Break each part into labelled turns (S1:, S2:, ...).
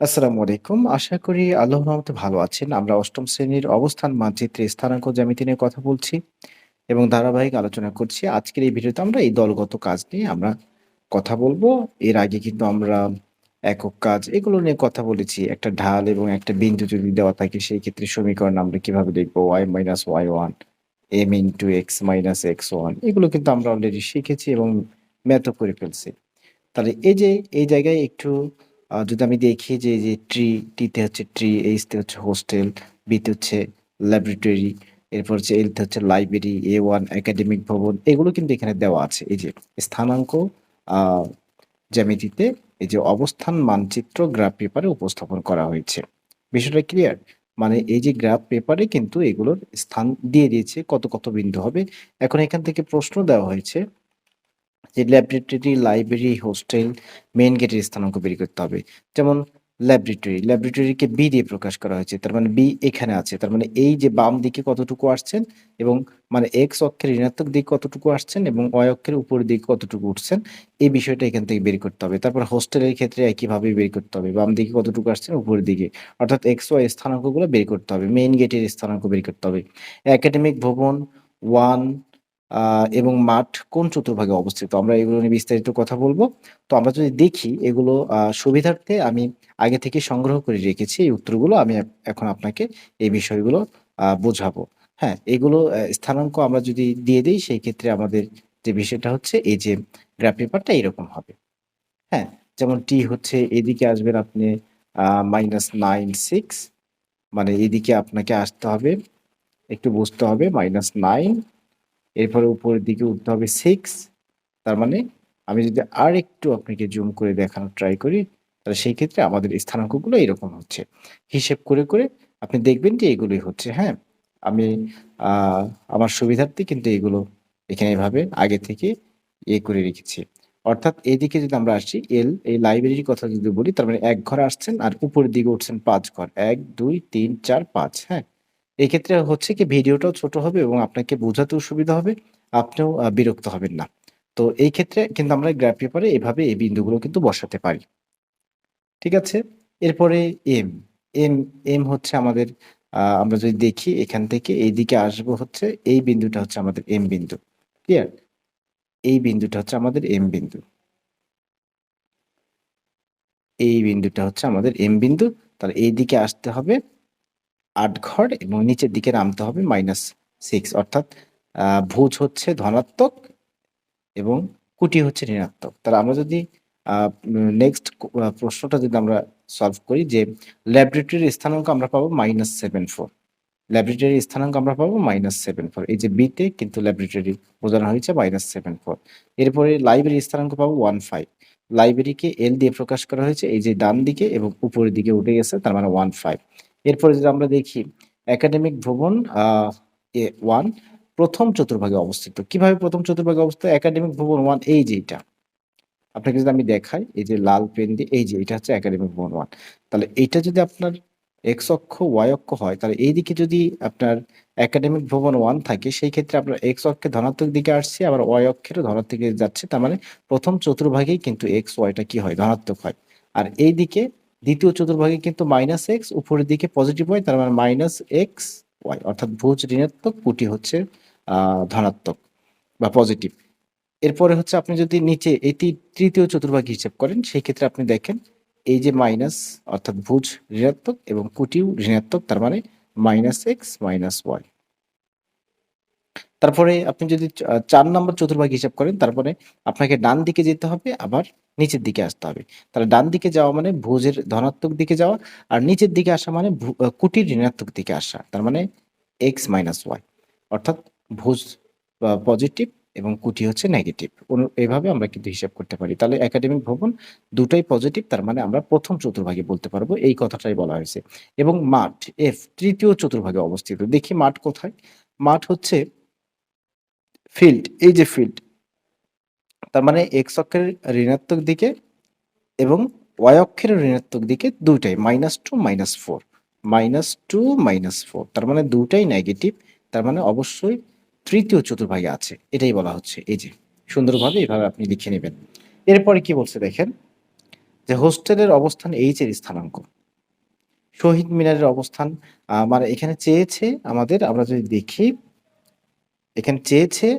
S1: আসসালামু আলাইকুম। আশা করি আল্লাহর রহমতে ভালো আছেন। আমরা অষ্টম শ্রেণির অবস্থান মানচিত্রে স্থানাঙ্ক জ্যামিতি নিয়ে কথা বলছি এবং ধারাবাহিক আলোচনা করছি। আজকের এই ভিডিওতে আমরা এই দলগত কাজ নিয়ে আমরা কথা বলব। এর আগে কিন্তু আমরা একক কাজ এগুলো নিয়ে কথা বলেছি। একটা ঢাল এবং একটা বিন্দু যদি দেওয়া থাকে, সেই ক্ষেত্রে সমীকরণ আমরা কীভাবে লিখব y y1 m x x1 এগুলো কিন্তু আমরা অলরেডি শিখেছি এবং ম্যাথও করে ফেলছি। তাহলে এই যে, এই জায়গায় একটু যদি আমি দেখি যে এই যে ট্রি, টি-তে হচ্ছে ট্রি, এইচ-তে হচ্ছে হোস্টেল, বি-তে হচ্ছে ল্যাবরেটরি, এরপর হচ্ছে এল-তে হচ্ছে লাইব্রেরি, এ ওয়ান একাডেমিক ভবন এগুলো কিন্তু এখানে দেওয়া আছে। এই যে স্থানাঙ্ক জ্যামিতিতে এই যে অবস্থান মানচিত্র গ্রাফ পেপারে উপস্থাপন করা হয়েছে। বিষয়টা ক্লিয়ার? মানে এই যে গ্রাফ পেপারে কিন্তু এগুলোর স্থান দিয়ে দিয়েছে কত, কত বিন্দু হবে। এখন এখান থেকে প্রশ্ন দেওয়া হয়েছে যে ল্যাবরেটরি, লাইব্রেরি, হোস্টেল, মেন গেটের স্থানাঙ্ক বের করতে হবে। যেমন ল্যাবরেটরি, ল্যাবরেটরিকে বি দিয়ে প্রকাশ করা হয়েছে। তার মানে বি এখানে আছে। তার মানে এই যে বাম দিকে কতটুকু আসছেন এবং মানে এক্স অক্ষের ঋণাত্মক দিক কতটুকু আসছেন এবং ওয়াই অক্ষের উপরের দিকে কতটুকু উঠছেন, এই বিষয়টা এখান থেকে বের করতে হবে। তারপর হোস্টেলের ক্ষেত্রে একইভাবে বের করতে হবে। বাম দিকে কতটুকু আসছেন, উপরের দিকে। অর্থাৎ এক্স, ওয়াই স্থানাঙ্কগুলো বের করতে হবে। মেইন গেটের স্থানাঙ্ক বের করতে হবে। একাডেমিক ভবন 1 আ এবং মাঠ কোন চতুর্ভাগে অবস্থিত? আমরা এগুলো নিয়ে বিস্তারিত কথা বলব তো আমরা যদি দেখি এগুলো সুবিধার্থে আমি আগে থেকে সংগ্রহ করে রেখেছি এই উত্তরগুলো আমি এখন আপনাকে এই বিষয়গুলো বোঝাবো। হ্যাঁ, এগুলো স্থানাঙ্ক আমরা যদি দিয়ে দিই সেই ক্ষেত্রে আমাদের যে বিষয়টা হচ্ছে এই যে গ্রাফ পেপারটা এরকম হবে। হ্যাঁ, যেমন টি হচ্ছে এদিকে আসবেন আপনি মাইনাস নাইন সিক্স মানে এদিকে আপনাকে আসতে হবে, একটু বুঝতে হবে -9 এরপরে উপরের দিকে উঠতে হবে 6 তার মানে আমি যদি আরেকটু আপনাকে জুম করে দেখানোর ট্রাই করি, তাহলে সেই ক্ষেত্রে আমাদের স্থানাঙ্কগুলো এরকম হচ্ছে। হিসেব করে, করে আপনি দেখবেন যে এগুলোই হচ্ছে, হ্যাঁ? আমি আমার সুবিধার্থে কিন্তু এগুলো এখানে এভাবে আগে থেকে ইয়ে করে রেখেছি। অর্থাৎ এদিকে যদি আমরা আসি এল এই লাইব্রেরির কথা যদি বলি তার মানে এক ঘর আসছেন আর উপরের দিকে উঠছেন পাঁচ ঘর। ১, ২, ৩, ৪, ৫ হ্যাঁ? এক্ষেত্রে হচ্ছে কি ভিডিওটাও ছোট হবে এবং আপনাকে বোঝাতেও সুবিধা হবে। আপনিও বিরক্ত হবেন না। তো এই ক্ষেত্রে কিন্তু আমরা গ্রাফ পেপারে এভাবে এই বিন্দুগুলো কিন্তু বসাতে পারি। ঠিক আছে? এরপরে এম, এম, এম হচ্ছে আমাদের আমরা যদি দেখি এখান থেকে এই দিকে আসব হচ্ছে এই বিন্দুটা হচ্ছে আমাদের এম বিন্দু। ক্লিয়ার? এই বিন্দুটা হচ্ছে আমাদের এম বিন্দু। এই বিন্দুটা হচ্ছে আমাদের এম বিন্দু। তাহলে এই দিকে আসতে হবে ৮ ঘর এবং নিচের দিকে নামতে হবে মাইনাস সিক্স অর্থাৎ ভুজ হচ্ছে ধনাত্মক এবং কুটি হচ্ছে ঋণাত্মক। তাহলে আমরা যদি নেক্সট প্রশ্নটা যদি আমরা সলভ করি যে ল্যাবরেটরির স্থানাঙ্ক আমরা পাবো -74 ল্যাবরেটরির স্থানাঙ্ক আমরা পাবো -74 এই যে বি তে কিন্তু ল্যাবরেটরি বোঝানো হয়েছে -74 এরপরে লাইব্রেরির স্থানাঙ্ক পাবো 15 লাইব্রেরিকে এল দিয়ে প্রকাশ করা হয়েছে, এই যে ডান দিকে এবং উপরের দিকে উঠে গেছে, তার মানে 15 এরপরে যদি আমরা দেখি একাডেমিক এ 1 প্রথম চতুর্ভাগে অবস্থিত। কীভাবে প্রথম চতুর্ভাগে অবস্থিত? একাডেমিক ভবন ওয়ান এই যে এটা। আপনাকে যদি আমি দেখাই এই যে লাল পেন দিয়ে এই যে এটা হচ্ছে একাডেমিক ভবন ওয়ান তাহলে এইটা যদি আপনার এক্স অক্ষ, ওয়াই অক্ষ হয় তাহলে এই দিকে যদি আপনার একাডেমিক ভবন ওয়ান থাকে সেই ক্ষেত্রে আপনার এক্স অক্ষে ধনাত্মক দিকে আসছে আবার ওয়াই অক্ষেরও ধনাত্মক দিকে যাচ্ছে। তার মানে প্রথম চতুর্ভাগেই কিন্তু এক্স, ওয়াইটা কি হয়? ধনাত্মক হয়। আর এইদিকে দ্বিতীয় চতুর্ভাগে কিন্তু মাইনাস এক্স উপরের দিকে পজিটিভ হয় তার মানে মাইনাস এক্স ওয়াই অর্থাৎ ভুজ ঋণাত্মক, কুটি হচ্ছে ধনাত্মক বা পজিটিভ। এরপরে হচ্ছে আপনি যদি নিচে এটি তৃতীয় চতুর্ভাগ হিসেব করেন সেই ক্ষেত্রে আপনি দেখেন এই যে মাইনাস অর্থাৎ ভুজ ঋণাত্মক এবং কুটিও ঋণাত্মক তার মানে মাইনাস এক্স মাইনাস y তারপরে আপনি যদি চার নম্বর চতুর্ভাগ হিসাব করেন, তারপরে আপনাকে ডান দিকে যেতে হবে, আবার নিচের দিকে আসতে হবে। তাহলে ডান দিকে যাওয়া মানে ভোজের ধনাত্মক দিকে যাওয়া, আর নিচের দিকে আসা মানে কুটির ঋণাত্মক দিকে আসা। তার মানে এক্স মাইনাস ওয়াই অর্থাৎ ভুজ পজিটিভ এবং কুটি হচ্ছে নেগেটিভ। এভাবে আমরা কিন্তু হিসাব করতে পারি। তাহলে একাডেমিক ভবন দুটাই পজিটিভ তার মানে আমরা প্রথম চতুর্ভাগে বলতে পারব, এই কথাটাই বলা হয়েছে। এবং মাঠ এফ তৃতীয় চতুর্ভাগে অবস্থিত। দেখি মাঠ কোথায়? মাঠ হচ্ছে ফিল্ড, এই যে ফিল্ড, তার মানে এক্স অক্ষের ঋণাত্মক দিকে এবং ওয়াই অক্ষের ঋণাত্মক দিকে দুইটাই -2 -4 -2 -4 তার মানে দুটাই নেগেটিভ তার মানে অবশ্যই তৃতীয় চতুর্ভাগে আছে, এটাই বলা হচ্ছে, এই যে, সুন্দরভাবে এভাবে আপনি লিখে নেবেন। এরপরে কি বলছে দেখেন, যে হোস্টেলের অবস্থান এইচ এর স্থানাঙ্ক। শহীদ মিনারের অবস্থান মানে এখানে চেয়েছে আমাদের, আমরা যদি দেখি এখানে চেয়েছে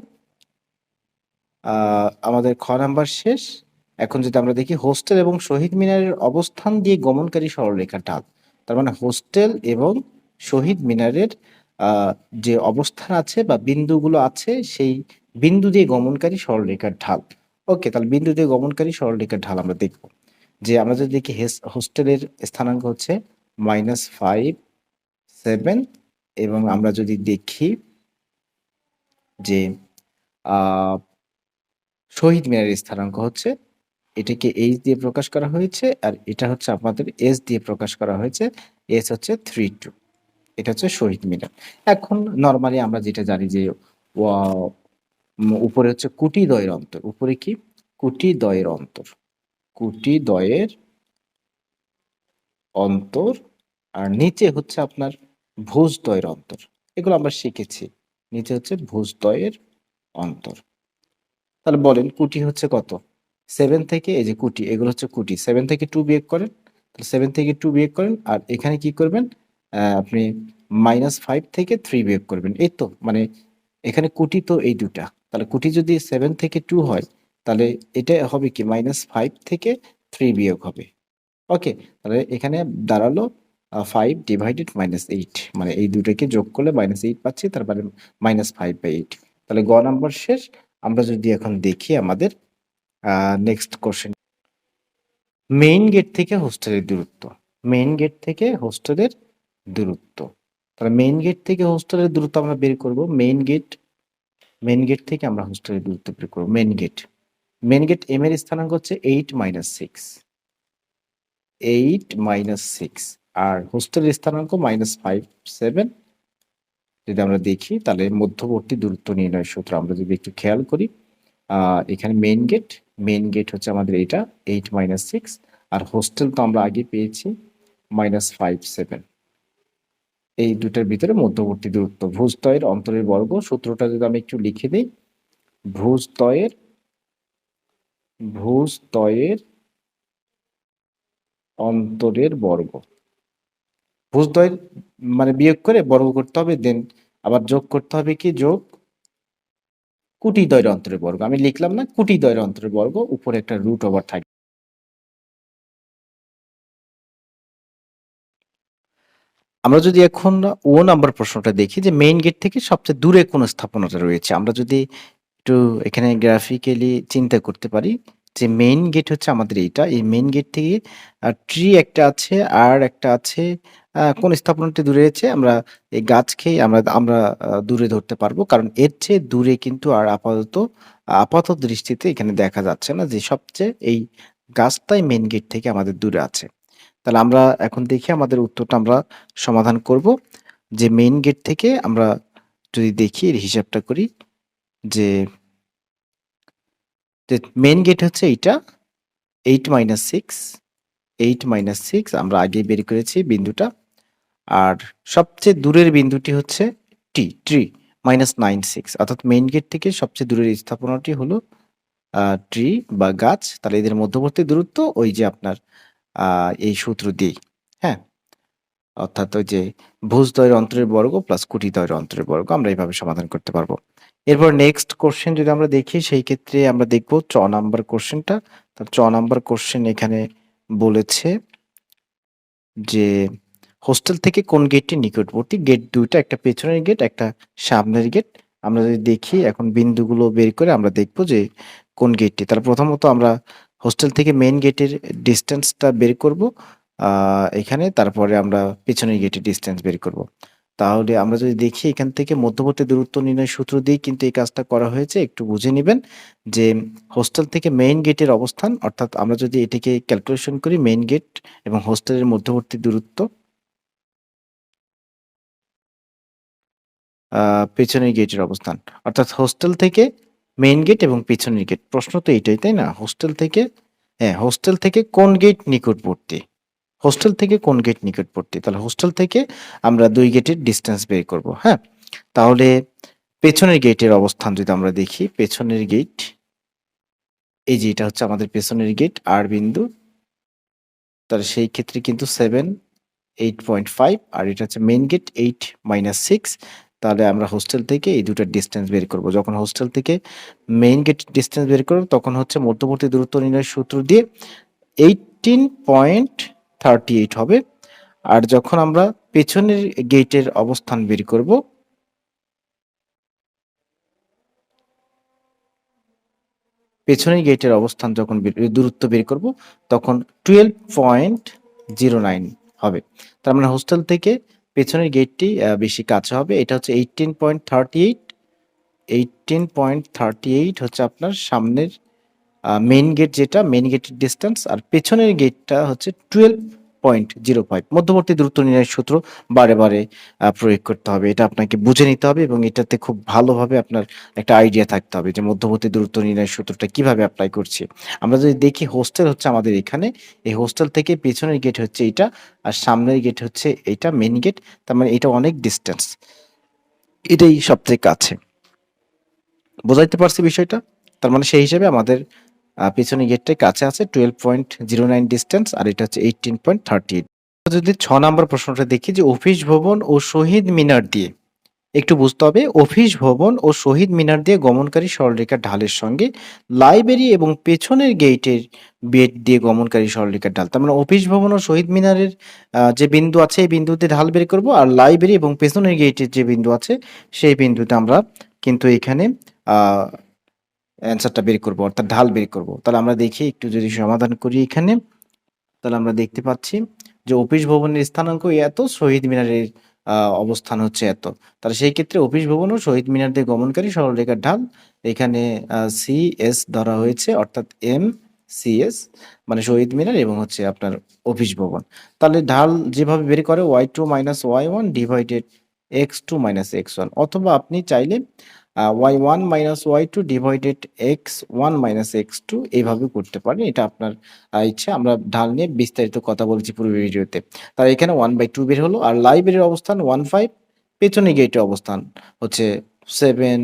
S1: আমাদের খ নাম্বার শেষ। এখন যদি আমরা দেখি, হোস্টেল এবং শহীদ মিনারের অবস্থান দিয়ে গমনকারী সরলরেখার ঢাল। তার মানে হোস্টেল এবং শহীদ মিনারের যে অবস্থান আছে বা বিন্দুগুলো আছে, সেই বিন্দু দিয়ে গমনকারী সরলরেখার ঢাল। ওকে, তাহলে বিন্দু দিয়ে গমনকারী সরলরেখার ঢাল আমরা দেখব। যে আমরা যদি দেখি, হেস- হোস্টেলের স্থানাঙ্ক হচ্ছে মাইনাস ফাইভ, সেভেন, এবং আমরা যদি দেখি যে শহীদ মিনারের স্থানাঙ্ক হচ্ছে, এটাকে এইচ দিয়ে প্রকাশ করা হয়েছে, আর এটা হচ্ছে আপনাদের এস দিয়ে প্রকাশ করা হয়েছে এস হচ্ছে থ্রি টু এটা হচ্ছে শহীদ মিনার। এখন নর্মালি আমরা যেটা জানি যে উপরে হচ্ছে কুটি দয়ের অন্তর, উপরে কি? কুটি দয়ের অন্তর, কুটি দয়ের অন্তর, আর নিচে হচ্ছে আপনার ভুজ দয়ের অন্তর, এগুলো আমরা শিখেছি। নিচে হচ্ছে ভুজ দয়ের অন্তর। তাহলে বলেন কুটি হচ্ছে কত? সেভেন থেকে এই যে কুটি, এগুলো হচ্ছে কুটি। সেভেন থেকে টু বিয়োগ করেন, তাহলে সেভেন থেকে টু বিয়োগ করেন, আর এখানে কি করবেন? আপনি মাইনাস ফাইভ থেকে থ্রি বিয়োগ করবেন। এই তো মানে এখানে কুটি তো এই দুটা। তাহলে কুটি যদি সেভেন থেকে টু হয়, তাহলে এটা হবে কি? মাইনাস ফাইভ থেকে থ্রি বিয়োগ হবে। ওকে তাহলে এখানে দাঁড়াল ফাইভ ডিভাইডেড মাইনাস এইট মানে এই দুটাকে যোগ করলে মাইনাস এইট পাচ্ছি, তারপরে মাইনাস ফাইভ বাই এইট তাহলে গ নাম্বার শেষ। আমরা যদি এখন দেখি আমাদের নেক্সট কোশ্চেন মেইন গেট থেকে হোস্টেলের দূরত্ব। মেইন গেট থেকে হোস্টেলের দূরত্ব। তাহলে মেইন গেট থেকে হোস্টেলের দূরত্ব আমরা বের করব। মেইন গেট মেইন গেট থেকে আমরা হোস্টেলের দূরত্ব বের করব। Main gate main gate M এর স্থানাঙ্ক হচ্ছে eight minus six eight minus six আর হোস্টেলের স্থানাঙ্ক মাইনাস ফাইভ সেভেন যদি আমরা দেখি, তাহলে মধ্যবর্তী দূরত্ব নির্ণয় সূত্র, আমরা যদি একটু খেয়াল করি এখানে মেইন গেট মেইন গেট হচ্ছে আমাদের এটা এইট মাইনাস সিক্স আর হোস্টেল তো আমরা আগে পেয়েছি মাইনাস ফাইভ সেভেন এই দুটার ভিতরে মধ্যবর্তী দূরত্ব ভুজতয়ের অন্তরের বর্গ। সূত্রটা যদি আমি একটু লিখে দিই ভুজতয়ের ভুজতয়ের অন্তরের বর্গ। ভুজদ্বয়ের মানে বিয়োগ করে বর্গ করতে হবে দেন আবার যোগ করতে হবে কি? যোগ কুটি দয়ের অন্তরের বর্গ। আমি লিখলাম না কুটি দয়ের অন্তরের বর্গ, উপরে একটা রুট ওভার থাকে আমরা যদি এখন ও নাম্বার প্রশ্নটা দেখি, যে মেইন গেট থেকে সবচেয়ে দূরে কোন স্থাপনাটা রয়েছে? আমরা যদি একটু এখানে গ্রাফিক্যালি চিন্তা করতে পারি যে মেইন গেট হচ্ছে আমাদের এইটা। এই মেইন গেট থেকে ট্রি একটা আছে, আর একটা আছে কোন স্থাপনাটি দূরে আছে আমরা এই গাছ খেয়ে আমরা আমরা দূরে ধরতে পারব। কারণ এর চেয়ে দূরে কিন্তু আর আপাতত আপাত দৃষ্টিতে এখানে দেখা যাচ্ছে না যে সবচেয়ে এই গাছটাই মেইন গেট থেকে আমাদের দূরে আছে। তাহলে আমরা এখন দেখি আমাদের উত্তরটা আমরা সমাধান করব। যে মেইন গেট থেকে আমরা যদি দেখি এর হিসাবটা করি, যে মেইন গেট হচ্ছে এইটা eight minus six eight minus six আমরা আগে বের করেছি বিন্দুটা। আর সবচেয়ে দূরের বিন্দুটি হচ্ছে T three minus nine six অর্থাৎ মেইন গেট থেকে সবচেয়ে দূরের স্থাপনাটি হলো ট্রি বা গাছ। তাহলে এদের মধ্যবর্তী দূরত্ব ওই যে আপনার এই সূত্র দিয়েই হ্যাঁ? অর্থাৎ ওই যে ভুজদ্বয়ের অন্তরের বর্গ প্লাস কুটিদ্বয়ের অন্তরের বর্গ আমরা এইভাবে সমাধান করতে পারব। এরপর নেক্সট কোশ্চেন যদি আমরা দেখি, সেই ক্ষেত্রে আমরা দেখব চ নাম্বার কোশ্চেনটা তার চ নাম্বার কোশ্চেন এখানে বলেছে যে হোস্টেল থেকে কোন গেটটি নিকটবর্তী? গেট দুইটা, একটা পেছনের গেট একটা সামনের গেট আমরা যদি দেখি, এখন বিন্দুগুলো বের করে আমরা দেখব যে কোন গেটটি তাহলে প্রথমত আমরা হোস্টেল থেকে মেন গেটের ডিস্টেন্সটা বের করব। এখানে তারপরে আমরা পেছনের গেটে ডিস্টেন্স বের করব। তাহলে আমরা যদি দেখি এখান থেকে মধ্যবর্তী দূরত্ব নির্ণয় সূত্র দিয়ে কিন্তু এই কাজটা করা হয়েছে, একটু বুঝে নেবেন যে হোস্টেল থেকে মেইন গেটের অবস্থান, অর্থাৎ আমরা যদি এটিকে ক্যালকুলেশন করি মেইন গেট এবং হোস্টেলের মধ্যবর্তী দূরত্ব পেছনের গেটের অবস্থান, অর্থাৎ হোস্টেল থেকে মেইন গেট এবং পেছনের গেট প্রশ্ন তো এইটাই তাই না? হোস্টেল থেকে হ্যাঁ হোস্টেল থেকে কোন গেট নিকটবর্তী? হোস্টেল থেকে কোন গেট নিকটবর্তী? তাহলে হোস্টেল থেকে আমরা দুই গেটের ডিস্টেন্স বের করব হ্যাঁ? তাহলে পেছনের গেটের অবস্থান যদি আমরা দেখি, পেছনের গেট এই যে এটা হচ্ছে আমাদের পেছনের গেট আর বিন্দু। তাহলে সেই ক্ষেত্রে কিন্তু 7 8.5 আর এটা হচ্ছে main gate eight minus six তাহলে আমরা হোস্টেল থেকে এই দুটার ডিসটেন্স বের করব। যখন হোস্টেল থেকে মেইন গেট ডিসটেন্স বের করব, তখন হচ্ছে মধ্যবর্তী দূরত্ব নির্ণয়ের সূত্র দিয়ে 18.38 হবে। আর যখন আমরা পেছনের গেটের অবস্থান বের করব, পেছনের গেটের অবস্থান যখন দূরত্ব বের করব, তখন টুয়েলভ পয়েন্ট জিরো নাইন হবে। তার মানে হোস্টেল থেকে পেছনের গেটটি বেশি কাছে হবে। এটা হচ্ছে eighteen point thirty eight eighteen point thirty eight হচ্ছে আপনার সামনের মেইন গেট যেটা মেইন গেটের ডিস্টেন্স আর পেছনের গেটটা হচ্ছে টুয়েলভ পয়েন্ট জিরো ফাইভ মধ্যবর্তী দূরত্ব নির্ণয়ের সূত্র বারে বারে প্রয়োগ করতে হবে। এটা আপনাকে বুঝে নিতে হবে এবং এটাতে খুব ভালোভাবে আপনার একটা আইডিয়া থাকতে হবে যে মধ্যবর্তী দূরত্ব নির্ণয়ের সূত্রটা কীভাবে অ্যাপ্লাই করছি। আমরা যদি দেখি হোস্টেল হচ্ছে আমাদের এখানে। এই হোস্টেল থেকে পেছনের গেট হচ্ছে এটা আর সামনের গেট হচ্ছে এটা মেন গেট তার মানে এটা অনেক ডিস্টেন্স এটাই সবথেকে কাছে। বোঝাইতে পারছি বিষয়টা? তার মানে সেই হিসেবে আমাদের আহ, পেছনের গেটটাই কাছে আছে twelve point zero nine distance আর এটা হচ্ছে এইটিন পয়েন্ট থার্টি এইট যদি ছ নম্বর প্রশ্নটা দেখি যে অফিস ভবন ও শহীদ মিনার দিয়ে একটু বুঝতে হবে অফিস ভবন ও শহীদ মিনার দিয়ে গমনকারী সরলরেখার ঢালের সঙ্গে লাইব্রেরি এবং পেছনের গেটের বেড দিয়ে গমনকারী সরলরেখার ঢাল তার মানে অফিস ভবন ও শহীদ মিনারের যে বিন্দু আছে এই বিন্দুতে ঢাল বের করব আর লাইব্রেরি এবং পেছনের গেটের যে বিন্দু আছে সেই বিন্দুতে আমরা কিন্তু এখানে অ্যান্সারটা বের করব, অর্থাৎ ঢাল বের করব। তাহলে আমরা দেখি, একটু যদি সমাধান করি এখানে, তাহলে আমরা দেখতে পাচ্ছি যে অফিস ভবনের স্থানাঙ্ক এত, শহীদ মিনারের অবস্থান হচ্ছে এত। তাহলে সেই ক্ষেত্রে অফিস ভবন ও শহীদ মিনার দিয়ে গমনকারী সরলরেখার ঢাল, এখানে সি এস ধরা হয়েছে, অর্থাৎ এম সি এস মানে শহীদ মিনার এবং হচ্ছে আপনার অফিস ভবন। তাহলে ঢাল যেভাবে বের করে y two minus y one divided x two minus x one অথবা আপনি চাইলে y one minus y two divided x one minus x two এইভাবে করতে পারেন। এটা আপনার ইচ্ছে। আমরা ঢাল নিয়ে বিস্তারিত কথা বলছি পূর্বের ভিডিওতে। তার এখানে ওয়ান বাই টু বের হলো। আর লাইব্রেরির অবস্থান ওয়ান ফাইভ পেছনে গেটের অবস্থান হচ্ছে seven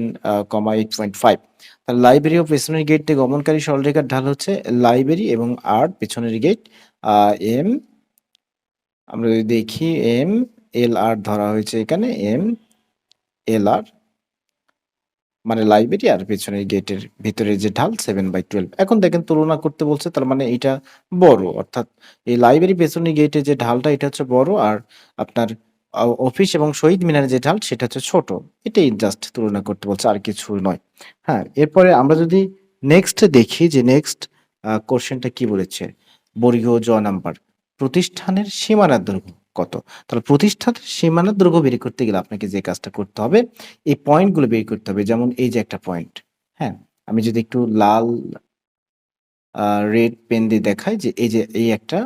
S1: comma eight point five তাহলে লাইব্রেরি ও পেছনের গেট থেকে গমনকারী সরলরেখার ঢাল হচ্ছে লাইব্রেরি এবং আর পেছনের গেট এম আমরা যদি দেখি এম এল আর ধরা হয়েছে এখানে এম এল আর মানে লাইব্রেরি আর পেছনের গেটের ভিতরে যে ঢাল সেভেন বাই টুয়েলভ এখন দেখেন তুলনা করতে বলছে তার মানে এটা বড়, অর্থাৎ এই লাইব্রেরি পেছনে গেটে যে ঢালটা এটা হচ্ছে বড় আর আপনার অফিস এবং শহীদ মিনারের যে ঢাল সেটা হচ্ছে ছোট, এটাই জাস্ট তুলনা করতে বলছে আর কিছু নয়। হ্যাঁ এরপরে আমরা যদি নেক্সট দেখি যে নেক্সট কোশ্চেনটা কি বলেছে? বর্গীয় জ নাম্বার, প্রতিষ্ঠানের সীমানার দৈর্ঘ্য। কত? তাহলে প্রতিষ্ঠানের সীমানার দৈর্ঘ্য বের করতে গেলে আপনাকে যে কাজটা করতে হবে, এই পয়েন্টগুলো বের করতে হবে। যেমন এই যে একটা পয়েন্ট হ্যাঁ? আমি যদি একটু লাল রেড পেন দিয়ে দেখাই যে এই যে, এই একটা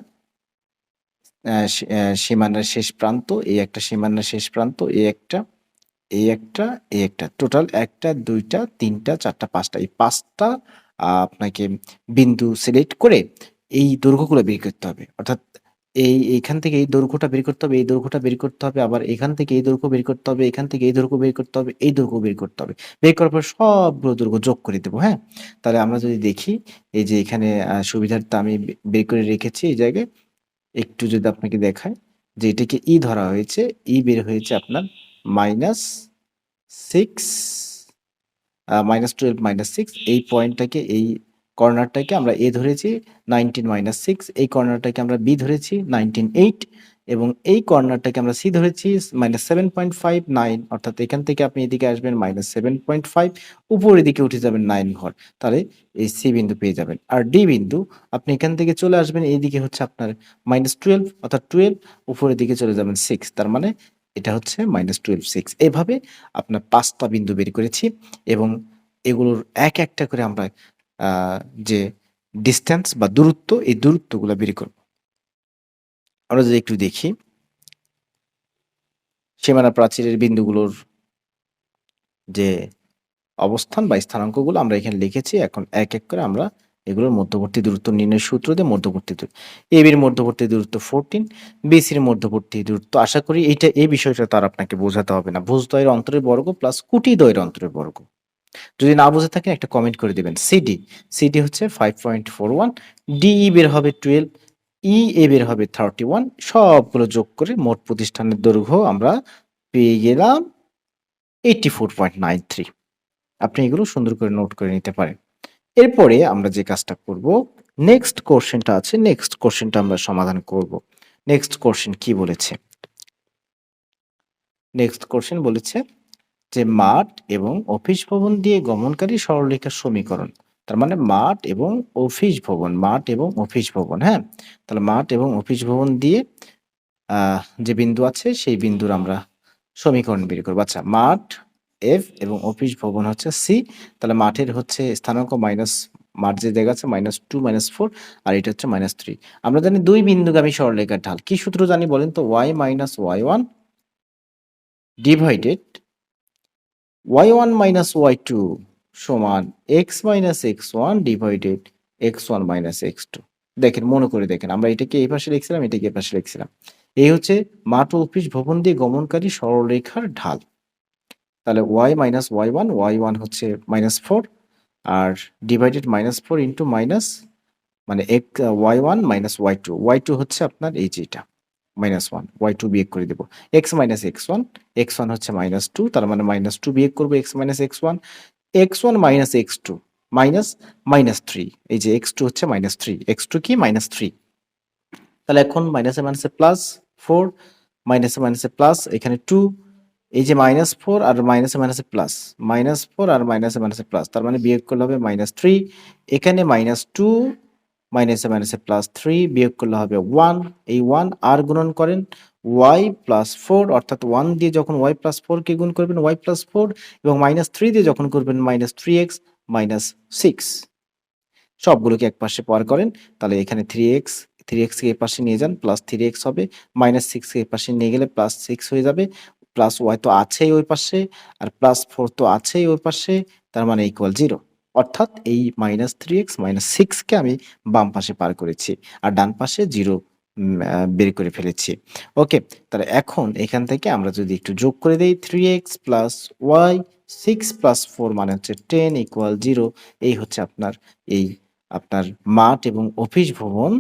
S1: সীমানার শেষ প্রান্ত, এই একটা সীমানার শেষ প্রান্ত, এই একটা এই একটা এই একটা। টোটাল একটা, দুইটা, তিনটা, চারটা, পাঁচটা। এই পাঁচটা আপনাকে বিন্দু সিলেক্ট করে এই দৈর্ঘ্যগুলো বের করতে হবে। অর্থাৎ এই, এইখান থেকে এই দৈর্ঘ্যটা বের করতে হবে, এই দৈর্ঘ্যটা বের করতে হবে, আবার এখান থেকে এই দৈর্ঘ্য বের করতে হবে, এখান থেকে এই দৈর্ঘ্য বের করতে হবে, এই দৈর্ঘ্য বের করতে হবে। বের করার পর সবগুলো দৈর্ঘ্য যোগ করে দেবো হ্যাঁ? তাহলে আমরা যদি দেখি, এই যে এখানে সুবিধার্থে আমি বের করে রেখেছি এই জায়গায়, একটু যদি আপনাকে দেখায় যে এটাকে ই ধরা হয়েছে, ই বের হয়েছে আপনার minus six minus twelve minus six এই পয়েন্টটাকে এই কর্নারটাকে আমরা এ ধরেছি নাইনটিন মাইনাস সিক্স, এই কর্নারটাকে আমরা বি ধরেছি নাইনটিন এইট, এবং এই কর্নারটাকে আমরা সি ধরেছি minus seven point five nine, অর্থাৎ এখান থেকে আপনি এদিকে আসবেন মাইনাস সেভেন পয়েন্ট ফাইভ, উপরের দিকে উঠে যাবেন নাইন ঘর। তাহলে এই সি বিন্দু পেয়ে যাবেন। আর ডি বিন্দু, আপনি এখান থেকে চলে আসবেন, এইদিকে হচ্ছে আপনার মাইনাস টুয়েলভ, অর্থাৎ টুয়েলভ, উপরের দিকে চলে যাবেন সিক্স, তার মানে এটা হচ্ছে মাইনাস টুয়েলভ সিক্স। এভাবে আপনার পাঁচটা বিন্দু বের করেছি, এবং এগুলোর এক একটা করে আমরা যে ডিস্টেন্স বা দূরত্ব, এই দূরত্বগুলো বের করব। আমরা যদি একটু দেখি, সীমানা প্রাচীরের বিন্দুগুলোর যে অবস্থান বা স্থানাঙ্কগুলো আমরা এখানে লিখেছি, এখন এক এক করে আমরা এগুলোর মধ্যবর্তী দূরত্ব নির্ণয় সূত্র দিয়ে মধ্যবর্তী দূরত্ব এবির মধ্যবর্তী দূরত্ব ফোরটিন বিসির মধ্যবর্তী দূরত্ব, আশা করি এইটা, এই বিষয়টা তার আপনাকে বোঝাতে হবে না। ভুজদ্বয়ের অন্তরের বর্গ প্লাস কুটি দ্বয়ের অন্তরের বর্গ। যদি না বুঝে থাকেন একটা কমেন্ট করে দিবেন সিডি সিডি হচ্ছে five point four one DE বের হবে টুয়েলভ ই এ বের হবে 31 সবগুলো যোগ করে মোট প্রতিষ্ঠানের দৈর্ঘ্য আমরা পেয়ে গেলাম 84.93 আপনি এগুলো সুন্দর করে নোট করে নিতে পারেন। এরপরে আমরা যে কাজটা করব, নেক্সট কোয়েশ্চেনটা আছে, নেক্সট কোশ্চেনটা আমরা সমাধান করব। নেক্সট কোশ্চেন কি বলেছে? নেক্সট কোশ্চেন বলেছে যে মাঠ এবং অফিস ভবন দিয়ে গমনকারী সরলরেখার সমীকরণ। তার মানে মাঠ এবং অফিস ভবন, মাঠ এবং অফিস ভবন, হ্যাঁ? তাহলে মাঠ এবং অফিস ভবন দিয়ে যে বিন্দু আছে সেই বিন্দুর আমরা সমীকরণ বের করব আচ্ছা মাঠ এফ এবং অফিস ভবন হচ্ছে সি। তাহলে মাঠের হচ্ছে স্থানাঙ্ক মাইনাস মাঠ যে জায়গা আছে -2 -4 আর এটা হচ্ছে মাইনাস থ্রি আমরা জানি দুই বিন্দুগামী সরলরেখার ঢাল। কি সূত্র জানি বলেন তো? Y minus y one divided y1 y2 সমান x x1 divided x1 x2 দেখেন, মনে করে দেখেন, আমরা এটাকে এই পাশে লিখছিলাম, এটাকে এই পাশে লিখছিলাম। এই হচ্ছে মাঠ অফিস ভবন দিয়ে গমনকারী সরলরেখার ঢাল। তাহলে y y1 y1 হচ্ছে -4 আর ডিভাইডেড -4 ইনটু মাইনাস মানে এক y1 y2 y2 হচ্ছে আপনার এই যে এটা -1 y2 বিয়োগ করে দেব। x x1 x1 হচ্ছে -2 তার মানে -2 বিয়োগ করব x x1 x1 x2 minus -3 এই যে x2 হচ্ছে -3 x2 কি? -3 তাহলে এখন মাইনাসে মাইনাসে প্লাস 4 মাইনাসে মাইনাসে প্লাস এখানে 2 এই যে মাইনাস ফোর আর মাইনাসে মাইনাসে প্লাস মাইনাস ফোর আর মাইনাসে মাইনাসে প্লাস তার মানে বিয়োগ করলে হবে মাইনাস থ্রি এখানে মাইনাস টু মাইনাসে মাইনাসে প্লাস থ্রি বিয়োগ করলে হবে ওয়ান এই ওয়ান আর গুণন করেন ওয়াই প্লাস ফোর অর্থাৎ ওয়ান দিয়ে যখন ওয়াই প্লাস ফোরকে গুণ করবেন ওয়াই প্লাস ফোর এবং মাইনাস থ্রি দিয়ে যখন করবেন, minus three x minus six সবগুলোকে এক পাশে পার করেন, তাহলে এখানে থ্রি এক্স থ্রি এক্সকে এ পাশে নিয়ে যান প্লাস থ্রি এক্স হবে। মাইনাস সিক্সকে এ পাশে নিয়ে গেলে প্লাস সিক্স হয়ে যাবে। প্লাস ওয়াই তো আছেই ওই পাশে, আর প্লাস ফোর তো আছেই ওই পাশে, তার মানে ইকুয়াল জিরো অর্থাৎ এই মাইনাস থ্রি এক্স মাইনাস সিক্সকে আমি বাম পাশে পার করেছি আর ডান পাশে জিরো বের করে ফেলেছি। ওকে তাহলে এখন এখান থেকে আমরা যদি একটু যোগ করে দিই three x plus y six plus four মানে হচ্ছে টেন ইকুয়াল জিরো এই হচ্ছে আপনার, এই আপনার মাঠ এবং অফিস ভবন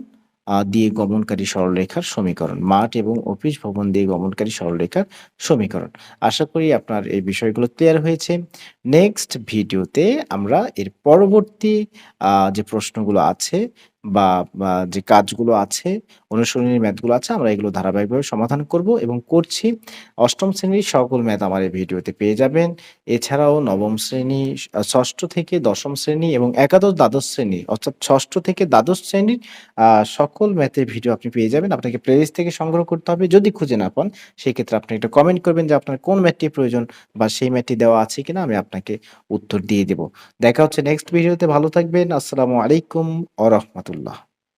S1: দিয়ে গমনকারী সরলরেখার সমীকরণ। মাঠ এবং অফিস ভবন দিয়ে গমনকারী সরলরেখার সমীকরণ। আশা করি আপনার এই বিষয়গুলো ক্লিয়ার হয়েছে। নেক্সট ভিডিওতে আমরা এর পরবর্তী যে প্রশ্নগুলো আছে বা, যে কাজগুলো আছে অনুশীলনী ম্যাথগুলো আছে, আমরা এগুলো ধারাবাহিকভাবে সমাধান করব এবং করছি। অষ্টম শ্রেণির সকল ম্যাথ আমার এই ভিডিওতে পেয়ে যাবেন। এছাড়াও নবম শ্রেণি, ষষ্ঠ থেকে দশম শ্রেণি এবং একাদশ দ্বাদশ শ্রেণি, অর্থাৎ ষষ্ঠ থেকে দ্বাদশ শ্রেণির সকল ম্যাথের ভিডিও আপনি পেয়ে যাবেন। আপনাকে প্লেলিস্ট থেকে সংগ্রহ করতে হবে। যদি খুঁজে না পান, সেক্ষেত্রে আপনি একটা কমেন্ট করবেন যে আপনার কোন ম্যাথটি প্রয়োজন বা সেই ম্যাথটি দেওয়া আছে কিনা, আমি আপনাকে উত্তর দিয়ে দেব। দেখা হচ্ছে নেক্সট ভিডিওতে ভালো থাকবেন। আসসালামু আলাইকুম আ রহমতুল্লাহ।